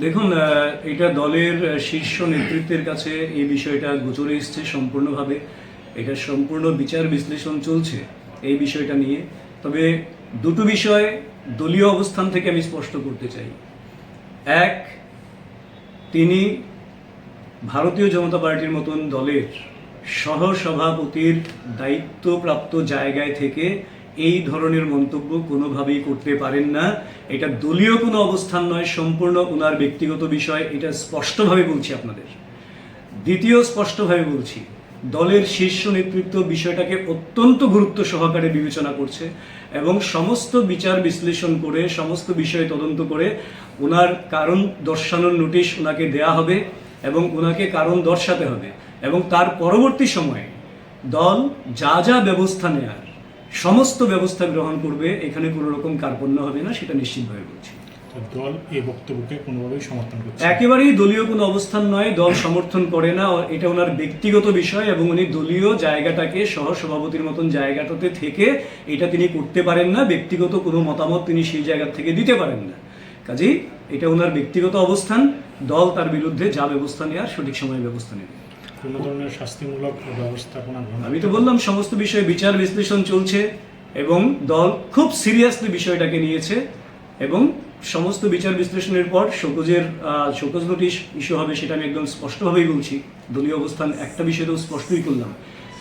দেখুন এটা দলের শীর্ষ নেতৃত্বের কাছে এই বিষয়টা গোচরে এসছে সম্পূর্ণভাবে। এটা সম্পূর্ণ বিচার বিশ্লেষণ চলছে এই বিষয়টা নিয়ে। তবে দুটো বিষয় দলীয় অবস্থান থেকে আমি স্পষ্ট করতে চাই। এক, তিনি ভারতীয় জনতা পার্টির মতন দলের সহসভাপতির দায়িত্বপ্রাপ্ত জায়গায় থেকে এই ধরনের মন্তব্য কোনোভাবেই করতে পারেন না। এটা দলীয় কোনো অবস্থান নয়, সম্পূর্ণ ওনার ব্যক্তিগত বিষয়। এটা স্পষ্টভাবে বলছি আপনাদের। দ্বিতীয় স্পষ্টভাবে বলছি, দলের শীর্ষ নেতৃত্ব বিষয়টাকে অত্যন্ত গুরুত্ব সহকারে বিবেচনা করছে এবং সমস্ত বিচার বিশ্লেষণ করে, সমস্ত বিষয় তদন্ত করে ওনার কারণ দর্শানোর নোটিশ ওনাকে দেয়া হবে এবং ওনাকে কারণ দর্শাতে হবে এবং তার পরবর্তী সময়ে দল যা যা ব্যবস্থা নেয়ার সমস্ত ব্যবস্থা গ্রহণ করবে এখানে কোনো রকম কার্পণ্য হবে না সেটা নিশ্চিতভাবে বলছি। দল এই বক্তব্যকে কোনোভাবেই সমর্থন করছে একেবারেই দলীয় কোনো অবস্থান নয় দল সমর্থন করে না এটা ওনার ব্যক্তিগত বিষয় এবং উনি দলীয় জায়গাটাকে সহ সভাপতির মতন জায়গাটাতে থেকে এটা তিনি করতে পারেন না ব্যক্তিগত কোনো মতামত তিনি সেই জায়গা থেকে দিতে পারেন না। কাজেই এটা ওনার ব্যক্তিগত অবস্থান দল তার বিরুদ্ধে যা ব্যবস্থা নেওয়ার সঠিক সময়ে ব্যবস্থা নেবে। কোনো ধরনের শাস্তিমূলক ব্যবস্থাপনা আমি তো বললাম সমস্ত বিষয়ে বিচার বিশ্লেষণ চলছে এবং দল খুব সিরিয়াসলি বিষয়টাকে নিয়েছে এবং সমস্ত বিচার বিশ্লেষণের পর শোকজের শোকজ নোটিশ ইস্যু হবে সেটা আমি একদম স্পষ্টভাবেই বলছি। দলীয় অবস্থান একটা বিষয় তো স্পষ্টই করলাম।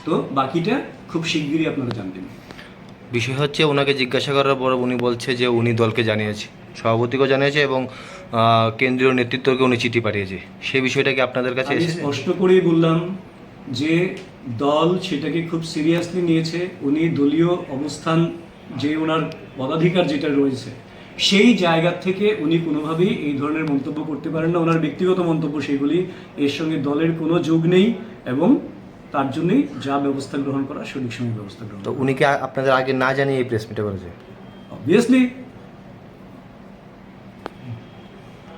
তো বাকিটা খুব শিগগিরই আপনারা জানবেন। বিষয় হচ্ছে ওনাকে জিজ্ঞাসা করার পর উনি বলছে যে উনি দলকে জানিয়েছে। সভাপতিকেও জানিয়েছে এবং কেন্দ্রীয় নেতৃত্বকে উনি চিঠি পাঠিয়েছে। সেই বিষয়টা কি আপনাদের কাছে এসেছে? স্পষ্ট করেই বললাম যে দল সেটাকে খুব সিরিয়াসলি নিয়েছে। উনি দলীয় অবস্থান যে ওনার পদাধিকার যেটা রয়েছে সেই জায়গা থেকে উনি কোনোভাবেই এই ধরনের মন্তব্য করতে পারেন না। ওনার ব্যক্তিগত মন্তব্য সেগুলি এর সঙ্গে দলের কোনো যোগ নেই এবং তার জন্যই যা ব্যবস্থা গ্রহণ করা সঠিক সময় ব্যবস্থা গ্রহণ তো উনি কি আপনাদের আগে না জানিয়ে এই প্রেস মিটে করেছে অবভিয়াসলি